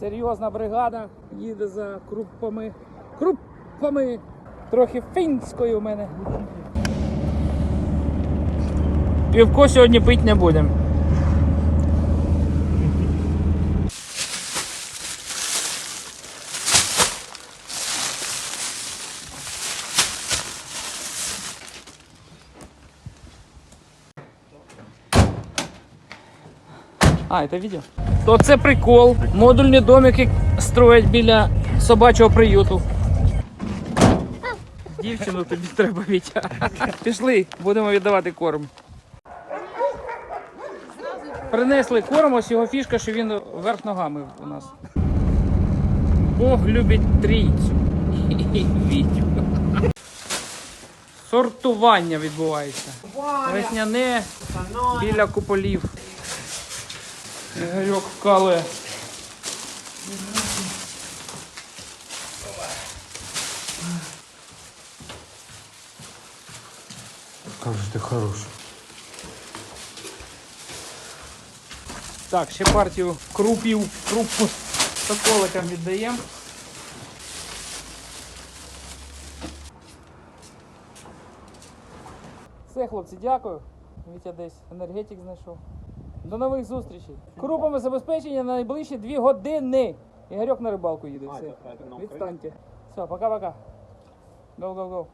Серйозна бригада їде за крупами. Крупами! Трохи фінською у мене. Півко сьогодні пити не будемо. А, это видео? То це прикол. Модульні домики строять біля собачого приюту. Дівчину тобі треба Вітя. Пішли, будемо віддавати корм. Принесли корм, ось його фішка, що він вверх ногами у нас. Бог любить трійцю. Вітю. Сортування відбувається. Весняне біля куполів. Ігорьок вкалує. Как же ты хороший. Так, ще партію крупів, крупу соколикам віддаємо. Все, хлопці, дякую. Вітя десь енергетик знайшов. До нових зустрічей. Крупами забезпечення на найближчі дві години. Ігорьок на рибалку їде. Все. Відстаньте. Все, пока-пока. Go, go, go.